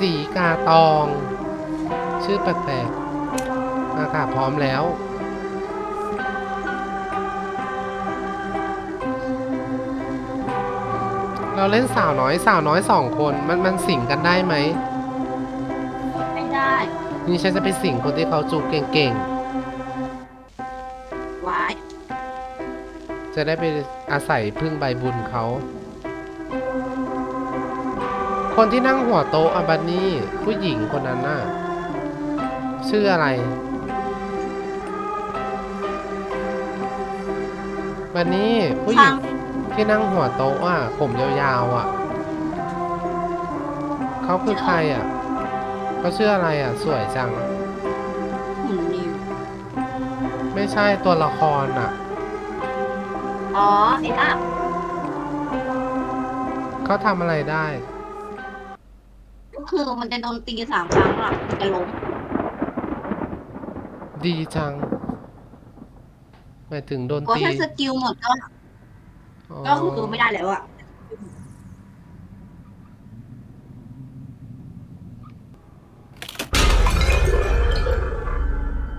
สีกาตอง ชื่อแปลกๆอากาศพร้อมแล้ว เราเล่นสาวน้อยสาวน้อยสองคนมันมันสิงกันได้ไหม ไม่ได้นี่ฉันจะไปสิงคนที่เขาจูบเก่งวาย ๆ จะได้ไปอาศัยพึ่งใบบุญเขา คนที่นั่งหัวโต๊ะอะบันนี่ผู้หญิงคนนั้นน่ะ ชื่ออะไร บันนี่ผู้หญิทางงที่นั่งหัวโต๊ะอะ ผมยาวๆอะ เขาคือใครอะเขาชื่ออะไรอะ สวยจังหุ่นนิวไม่ใช่ตัวละครอะ อ๋อเอ็นอัพเขาทำอะไรได้ ก็คือมันจะโดนตีสามครั้งอะมันจะล้มดีจังหมายถึงโดนเพราะตีถ้าสกิลหมดก็อ๋อก็คือไม่ได้แล้วอะ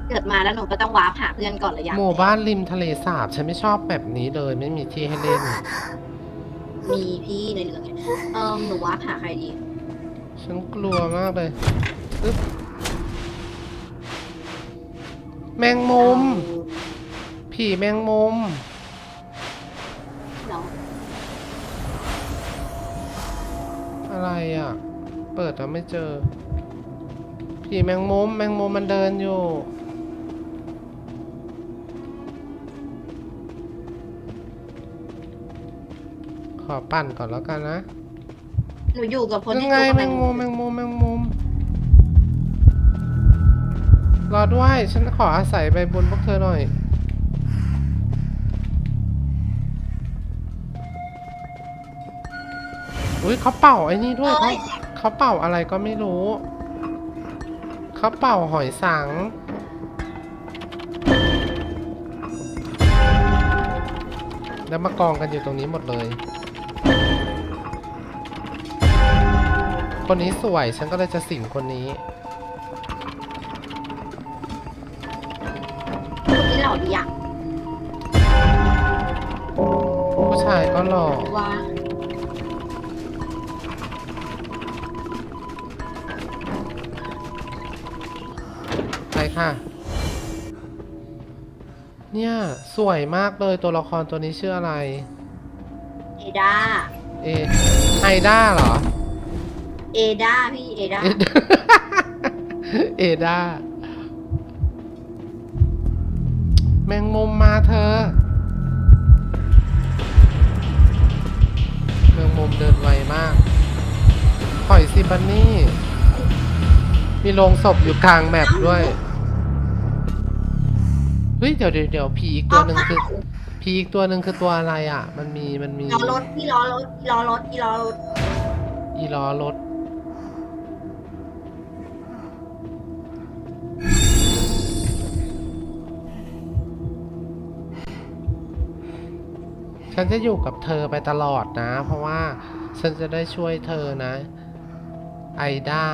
เกิดมาแล้วหนูก็ต้องวาร์ปหาเพื่อนก่อนเลยอย่างหมู่บ้านริมทะเลสาบฉันไม่ชอบแบบนี้เลย ไม่มีที่ให้เล่น มีพี่ในเรื่องไงเออหนูวาร์ปหาใครดี ฉันกลัวมากเลยอึ๊บแมงมุม ผีแมงมุมเนาะอะไรอะ เปิดแล้วไม่เจอ ผีแมงมุม แมงมุมมันเดินอยู่ ขอปั่นก่อนแล้วกันนะ หนูอยู่กับคนยังที่ไงตัวแมงมุมแมงมุมแมงมุมรอด้วย ฉันขออาศัยใบบนพวกเธอหน่อย อุ้ยเขาเป่าไอ้นี่ด้วยเขาเขาเป่าอะไรก็ไม่รู้ เขาเป่าหอยสัง แล้วมากองกันอยู่ตรงนี้หมดเลย คนนี้สวย ฉันก็เลยจะสิงคนนี้ คนที่เราดีอะผู้ชายก็หล่อว่าไปค่ะ เนี่ยสวยมากเลยตัวละครตัวนี้ชื่ออะไร เอดา เอไอด้าเหรอ เอดาพี่เอดาเอด้าแมงมุมมาเธอแมงมุมเดินไวมากถอยสิบันนี่ มีโรงศพอยู่กลางแมปด้วย เฮ้ยเดี๋ยวเดี๋ยวเดี๋ยวผีอีกตัวหนึ่งคือผีอีกตัวหนึ่งคือตัวอะไรอะ มันมีมันมีล้อรถพี่ล้อรถพี่ล้อรถพี่ล้อรถอีล้อรถ ฉันจะอยู่กับเธอไปตลอดนะ เพราะว่าฉันจะได้ช่วยเธอนะ ไอด้า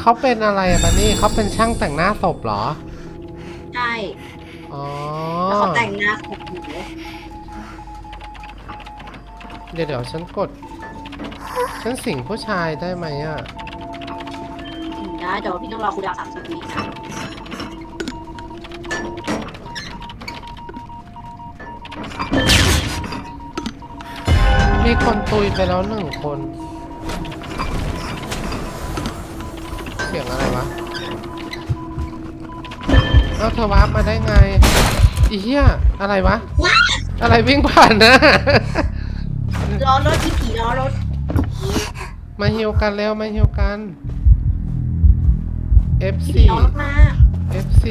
เขาเป็นอะไรอะบันนี่เขาเป็นช่างแต่งหน้าศพเหรอ ใช่อ๋อ แล้วเขาแต่งหน้าของหนูเดี๋ยวเดี๋ยวฉันกด ฉันสิงผู้ชายได้ไหมอะ ถึงได้เดี๋ยวพี่ต้องรอคุณดาวสามสิบวินะมีคนตุยไปแล้วหนึ่งคน เสียงอะไรวะเอาเธอวาร์ปมาได้ไงอีเหี้ยอะไรวะ อะไรวิ่งผ่านนะล้อรถพี่ผีล้อรถ มาฮิวกันแล้วมาฮิวกัน F4 พี่ล้อรถมา F4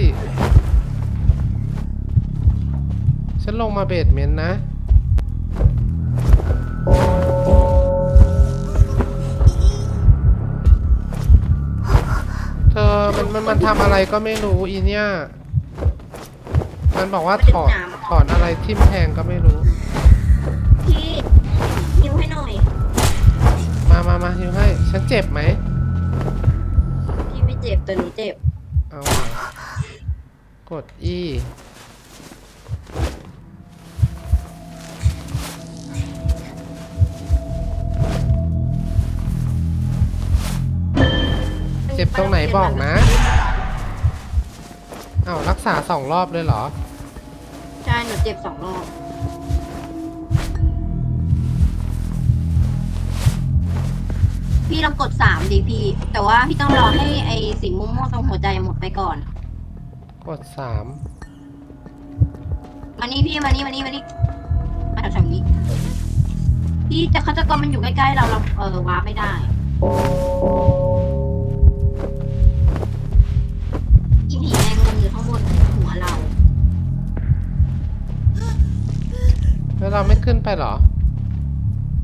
ฉันลงมาเบสเมนต์นะ เธอมันมันมันทำอะไรก็ไม่รู้อีเนี่ย มันบอกว่าถอน ถอนอะไรทิ่มแทงก็ไม่รู้ พี่ยิวให้หน่อย มามามาฮิวให้ ฉันเจ็บไหมพี่ไม่เจ็บแต่หนูเจ็บ เอาเหรอกด E เจ็บตรงไหนบอกนะ เอารักษาสองรอบเลยเหรอ ใช่ หนูเจ็บสองรอบ พี่ลองกดสามดีพี่ แต่ว่าพี่ต้องรอให้ไอ้สีม่วงๆตรงหัวใจหมดไปก่อน กดสามมานี่พี่มานี่มานี่มานี่มาแถวๆนี้ พี่จะเขาจะกรมันอยู่ใกล้ๆเราเราเออว้าร์ปไม่ได้อีผีแมงมุมอยู่ข้างบนหัวเราแล้วเราไม่ขึ้นไปเหรอ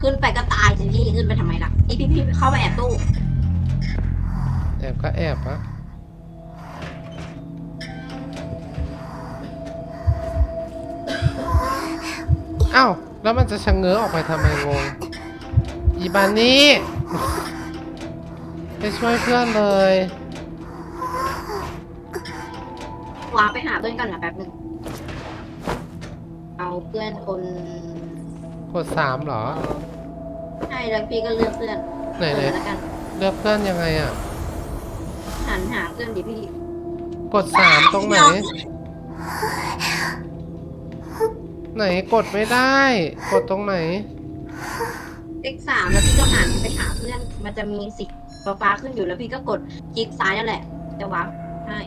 ขึ้นไปก็ตายสิพี่ขึ้นไปทำไมล่ะนี่ พี่พี่เข้าไปแอบตู้แอบก็แอบอะอ้าวแล้วมันจะชะเง้อออกไปทำไมงงอีบานี่ไปช่วยเพื่อนเลยว้าไปหาเพื่อนกันนะแป๊บหนึ่งเอาเพื่อนคน กดสามเหรอ ใช่แล้วพี่ก็เลือกเพื่อนไหนไหนเออแล้วกันเลือกเพื่อนยังไงอะ หันหาเพื่อนดิพี่กดสามตรงไหน ไหนกดไม่ได้ กดตรงไหน เลขสามแล้วพี่ก็หันไปหาเพื่อนมันจะมีสีฟ้าๆขึ้นอยู่แล้วพี่ก็กดคลิกซ้ายนั่นแหละจะว้าร์ปให้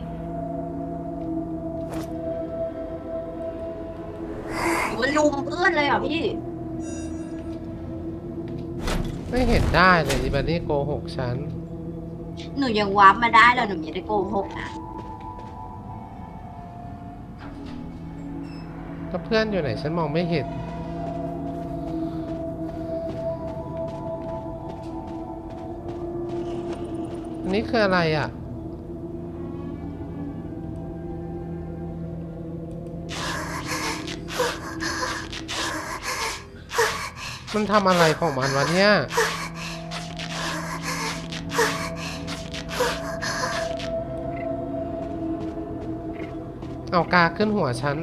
มันลุมเพื่อนเลยเหรอพี่ ไม่เห็นได้เลยอีบานี่โกหกฉัน หนูยังวาร์ปมาได้แล้วหนูไม่ได้โกหกนะก็เพื่อนอยู่ไหนฉันมองไม่เห็น อันนี้คืออะไรอะ มันทำอะไรของมันวะเนี่ย เอากาขึ้นหัวฉัน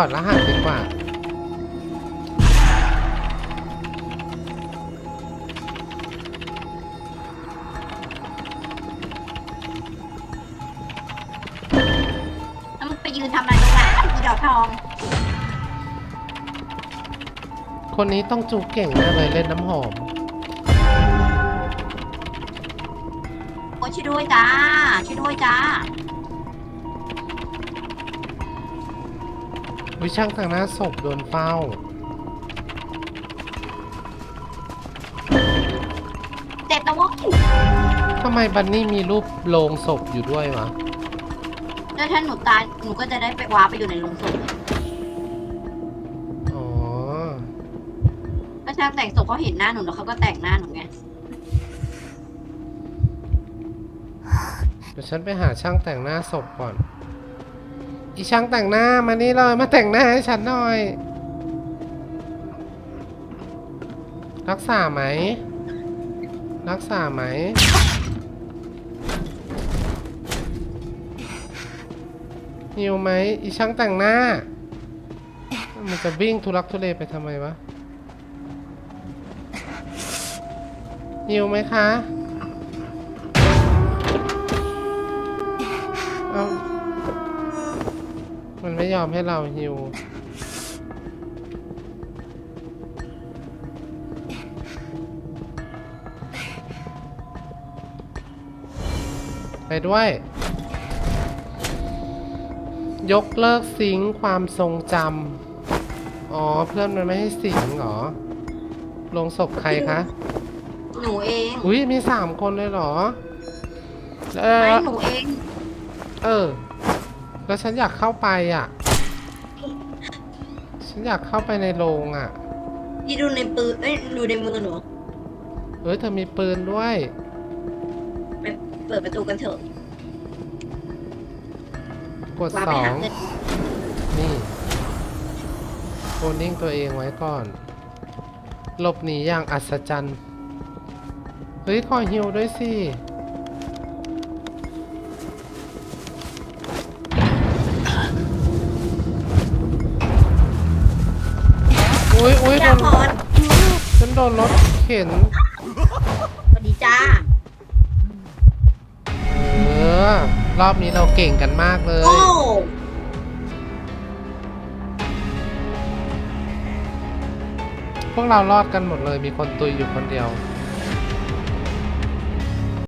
อดรหัสดีกว่า แล้วมันไปยืนทำอะไรตรงนั้นอีดอกทอง คนนี้ต้องจูเก่งแน่เลยเล่นน้ำหอม โอ้ยช่วยด้วยจ้าช่วยด้วยจ้า วิช่างทางหน้าศพโดนเฝ้า เจ็บนะวะทำไมบันนี่มีรูปโลงศพอยู่ด้วยวะ แล้วถ้าหนูตาย หนูก็จะได้ไปว้าไปอยู่ในโรงศพอ๋อ ก็ช่างแต่งศพเขาเห็นหน้าหนูแล้วเขาก็แต่งหน้าหนูไง เดี๋ยวฉันไปหาช่างแต่งหน้าศพก่อน อีช่างแต่งหน้ามานี่เลยมาแต่งหน้าให้ฉันหน่อย รักษาไหม รักษาไหม หิวไหมอีช่างแต่งหน้า มันจะวิ่งทุลักทุเลไปทำไมวะ หิวไหมคะ มันไม่ยอมให้เราหิวไปด้วย ยกเลิกสิงค์ความทรงจำอ๋อ เพื่อนมันไม่ให้สิงค์เหรอ ลงศพใครคะ หนูเอง อุ้ยมีสามคนเลยเหรอเออไม่หนูเอง เออ แล้วฉันอยากเข้าไปอะ ฉันอยากเข้าไปในโรงอะพี่ดูในปืนเอ้ยดูในมือหนูเอ้ยเธอมีปืนด้วย ไปเปิดประตูกันเถอะกดวางสไปอหางเงินนี่โคนิ่งตัวเองไว้ก่อน หลบหนีอย่างอัศจรรย์ เฮ้ยขอฮิวด้วยสิ นพรฉันโดนรถเข็น สวัสดีจ้า เออ รอบนี้เราเก่งกันมากเลย โอ้พวกเรารอดกันหมดเลย มีคนตุยอยู่คนเดียวใ